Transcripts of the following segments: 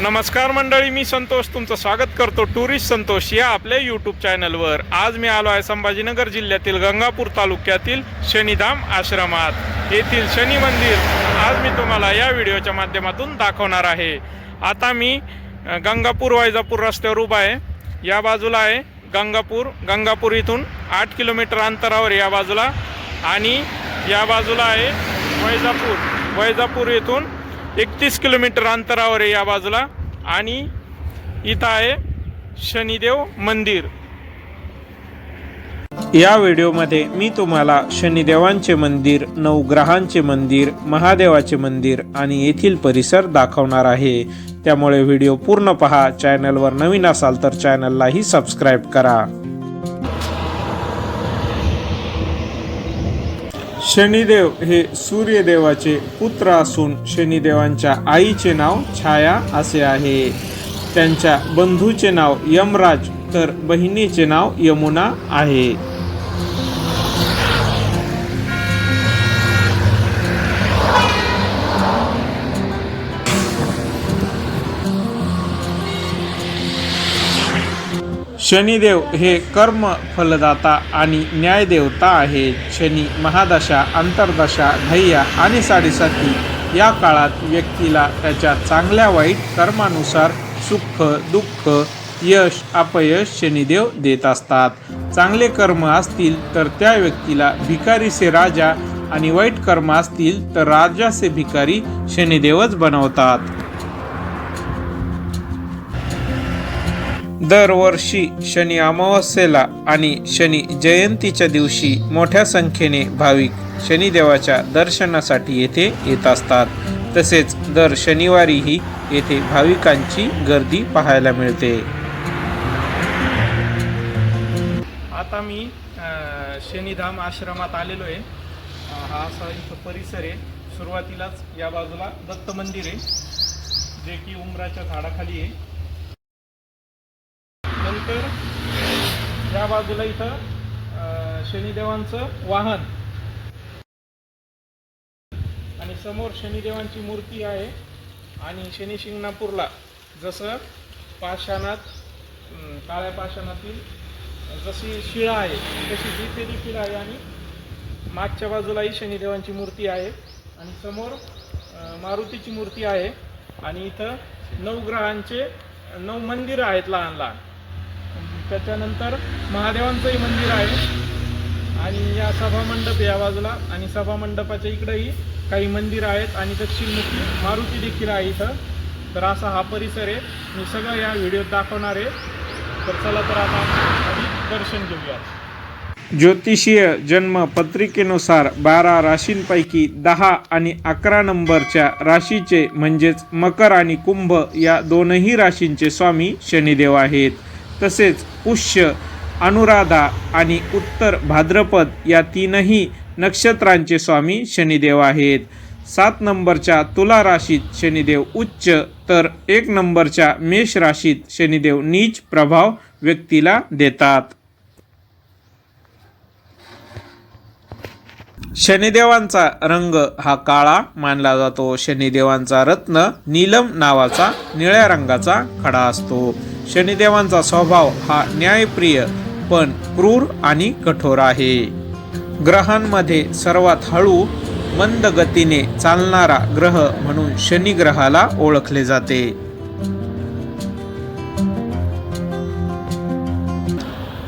नमस्कार मंडळी मी संतोष. तुमचं स्वागत करतो टुरिस्ट संतोष या आपल्या यूट्यूब चॅनलवर आज मी आलो आहे संभाजीनगर जिल्ह्यातील गंगापूर तालुक्यातील शनिधाम आश्रमात. येथील शनी मंदिर आज मी तुम्हाला या व्हिडिओच्या माध्यमातून दाखवणार आहे. आता मी गंगापूर वैजापूर रस्त्यावर उभा आहे. या बाजूला आहे गंगापूर. गंगापूर इथून आठ किलोमीटर अंतरावर या बाजूला. आणि या बाजूला आहे वैजापूर. वैजापूर येथून एकतीस किलोमीटर अंतरावर आहे या बाजूला आणि इथं आहे शनिदेव मंदिर. या व्हिडिओमध्ये मी तुम्हाला शनिदेवांचे मंदिर नवग्रहांचे मंदिर महादेवाचे मंदिर आणि येथील परिसर दाखवणार आहे. त्यामुळे व्हिडिओ पूर्ण पहा चॅनलवर नवीन असाल तर चॅनललाही सबस्क्राईब करा. शनिदेव हे सूर्यदेवाचे पुत्र असून शनिदेवांच्या आईचे नाव छाया असे आहे. त्यांच्या बंधूचे नाव यमराज तर बहिणीचे नाव यमुना आहे. शनिदेव हे कर्म फलदाता आणि न्यायदेवता आहेत. शनी महादशा अंतर्दशा ढय्या आणि साडेसाती. या काळात व्यक्तीला त्याच्या चांगल्या वाईट कर्मानुसार सुख दुःख यश अपयश शनिदेव देत असतात. चांगले कर्म असतील तर त्या व्यक्तीला भिकारीचे राजा आणि वाईट कर्म असतील तर राजाचे भिकारी शनिदेवच बनवतात. दरवर्षी शनी अमावस्येला आणि शनी जयंतीच्या दिवशी मोठ्या संख्येने भाविक शनिदेवाच्या दर्शनासाठी येथे येत असतात. तसेच दर शनिवारीही येथे भाविकांची गर्दी पाहायला मिळते. आता मी शनिधाम आश्रमात आलेलो आहे. हा असा इथं परिसर आहे. सुरुवातीलाच या बाजूला दत्त मंदिर आहे जे की उमराच्या झाडाखाली आहे. नंतर या बाजूला इथं शनिदेवांचं वाहन. आणि समोर शनिदेवांची मूर्ती आहे आणि शनी शिंगणापूरला. जसं पाषाणात काळ्या पाषाणातील जशी शिळा आहे तशी जिथे देखील आहे आणि मागच्या बाजूलाही शनिदेवांची मूर्ती आहे. आणि समोर मारुतीची मूर्ती आहे. आणि इथं नऊ ग्रहांचे नऊ मंदिरं आहेत लहान लहान त्याच्यानंतर महादेवांचंही मंदिर आहे. आणि या सभा मंडप या बाजूला. आणि सभा मंडपाच्या इकडेही काही मंदिर आहेत आणि दक्षिणमुखी मारुती देखील आहे इथं. तर असा हा परिसर आहे. मी सगळं या व्हिडिओत दाखवणार आहे. तर चला तर आता अधिक दर्शन घेऊया ज्योतिषीय जन्म पत्रिकेनुसार बारा राशींपैकी दहा आणि अकरा नंबरच्या राशीचे म्हणजेच मकर आणि कुंभ या दोनही राशींचे स्वामी शनिदेव आहेत. तसेच पुष्य अनुराधा आणि उत्तर भाद्रपद या तीनही नक्षत्रांचे स्वामी शनिदेव आहेत. सात नंबरच्या तुला राशीत शनिदेव उच्च तर एक नंबरच्या मेष राशीत शनिदेव नीच प्रभाव व्यक्तीला देतात. शनिदेवांचा रंग हा काळा मानला जातो. शनिदेवांचा रत्न नीलम नावाचा निळ्या रंगाचा खडा असतो. शनिदेवांचा स्वभाव हा न्यायप्रिय पण क्रूर आणि कठोर आहे. ग्रहांमध्ये सर्वात हळू मंद गतीने चालणारा ग्रह म्हणून शनी ग्रहाला ओळखले जाते.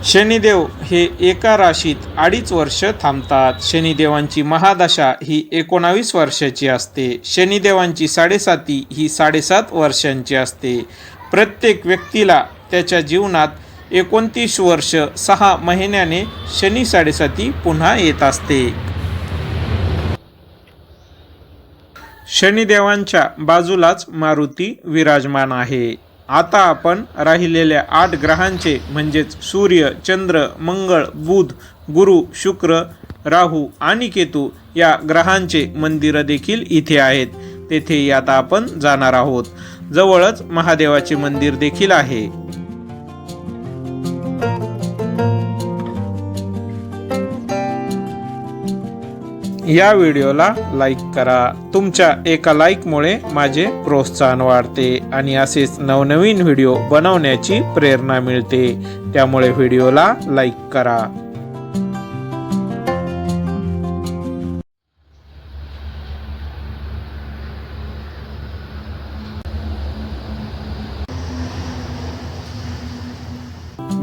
शनिदेव हे एका राशीत अडीच वर्ष थांबतात. शनिदेवांची महादशा ही एकोणावीस वर्षाची असते. शनिदेवांची साडेसाती ही साडेसात वर्षांची असते. प्रत्येक व्यक्तीला त्याच्या जीवनात एकोणतीस वर्ष सहा महिन्याने शनी साडेसाती पुन्हा येत असते. शनिदेवांच्या बाजूलाच मारुती विराजमान आहे. आता आपण राहिलेल्या आठ ग्रहांचे म्हणजेच सूर्य चंद्र मंगळ बुध गुरु शुक्र राहू आणि केतू या ग्रहांचे मंदिरं देखील इथे आहेत. तेथे आता आपण जाणार आहोत. जवळच महादेवाचे मंदिर देखील आहे. या व्हिडिओला लाईक करा. तुमच्या एका लाईकमुळे माझे प्रोत्साहन वाढते आणि असेच नवनवीन व्हिडिओ बनवण्याची प्रेरणा मिळते. त्यामुळे व्हिडिओला लाईक करा.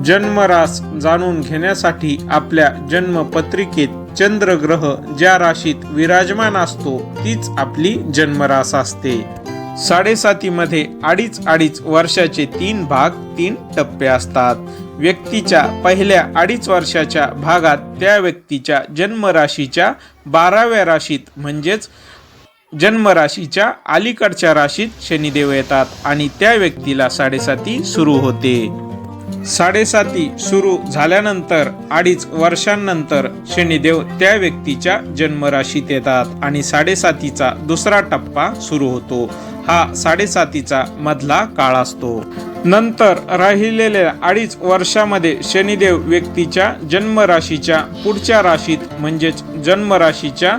जन्मरास जाणून घेण्यासाठी आपल्या जन्मपत्रिकेत चंद्रग्रह ज्या राशीत विराजमान असतो तीच आपली जन्मरास असते. साडेसातीमध्ये अडीच अडीच वर्षाचे तीन भाग तीन टप्पे असतात. व्यक्तीच्या पहिल्या अडीच वर्षाच्या भागात त्या व्यक्तीच्या जन्मराशीच्या बाराव्या राशीत म्हणजेच जन्मराशीच्या अलीकडच्या राशीत शनिदेव येतात आणि त्या व्यक्तीला साडेसाती सुरू होते. साडेसाती सुरू झाल्यानंतर अडीच वर्षांनंतर शनिदेव त्या व्यक्तीच्या जन्मराशीत येतात आणि साडेसातीचा दुसरा टप्पा सुरू होतो. हा साडेसातीचा मधला काळ असतो. नंतर राहिलेल्या अडीच वर्षामध्ये शनिदेव व्यक्तीच्या जन्मराशीच्या पुढच्या राशीत म्हणजेच जन्मराशीच्या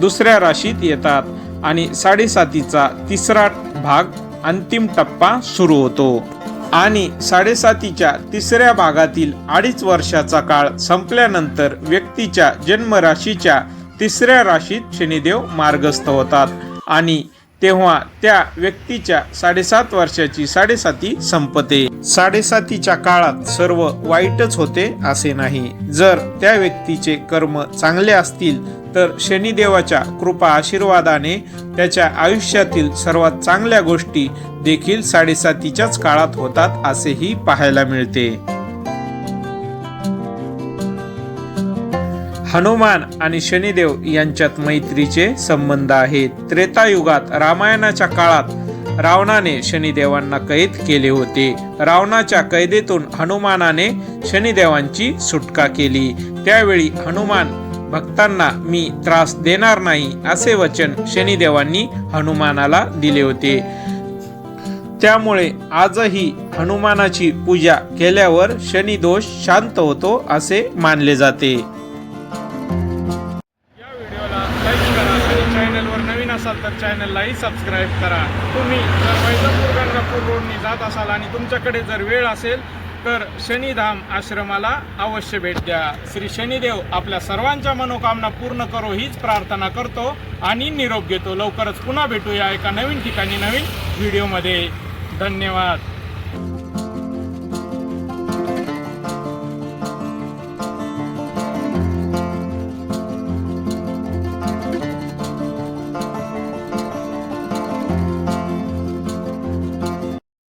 दुसऱ्या राशीत येतात आणि साडेसातीचा तिसरा भाग अंतिम टप्पा सुरू होतो. आणि साडेसातीच्या तिसऱ्या भागातील अडीच वर्षाचा काळ संपल्यानंतर व्यक्तीच्या जन्मराशीच्या तिसऱ्या राशीत शनिदेव मार्गस्थ होतात. आणि तेव्हा त्या व्यक्तीच्या साडेसात वर्षाची साडेसाती संपते. साडेसातीच्या काळात सर्व वाईटच होते असे नाही. जर त्या व्यक्तीचे कर्म चांगले असतील तर शनिदेवाच्या कृपा आशीर्वादाने त्याच्या आयुष्यातील सर्वात चांगल्या गोष्टी देखील साडेसातीच्याच काळात होतात असेही पाहायला मिळते. हनुमान आणि शनिदेव यांच्यात मैत्रीचे संबंध आहेत. त्रेतायुगात रामायणाच्या काळात रावणाने शनिदेवांना कैद केले होते. रावणाच्या कैदेतून हनुमानाने शनिदेवांची सुटका केली. त्यावेळी हनुमान भक्तांना मी त्रास देणार नाही असे वचन शनिदेवांनी हनुमानाला दिले होते. त्यामुळे आजही हनुमानाची पूजा केल्यावर शनिदोष शांत होतो असे मानले जाते. या व्हिडिओला लाईक करा आणि चॅनलवर नवीन असाल तर चॅनललाही सबस्क्राईब करा. तुम्ही जर वैजापूर गंगापूर रोडनी जात असाल आणि तुमच्याकडे जर वेळ असेल तर शनिधाम आश्रमाला अवश्य भेट द्या. श्री शनिदेव आपल्या सर्वांच्या मनोकामना पूर्ण करो हीच प्रार्थना करतो आणि निरोप घेतो. लवकरच पुन्हा भेटूया एका नवीन ठिकाणी नवीन व्हिडिओमध्ये. धन्यवाद.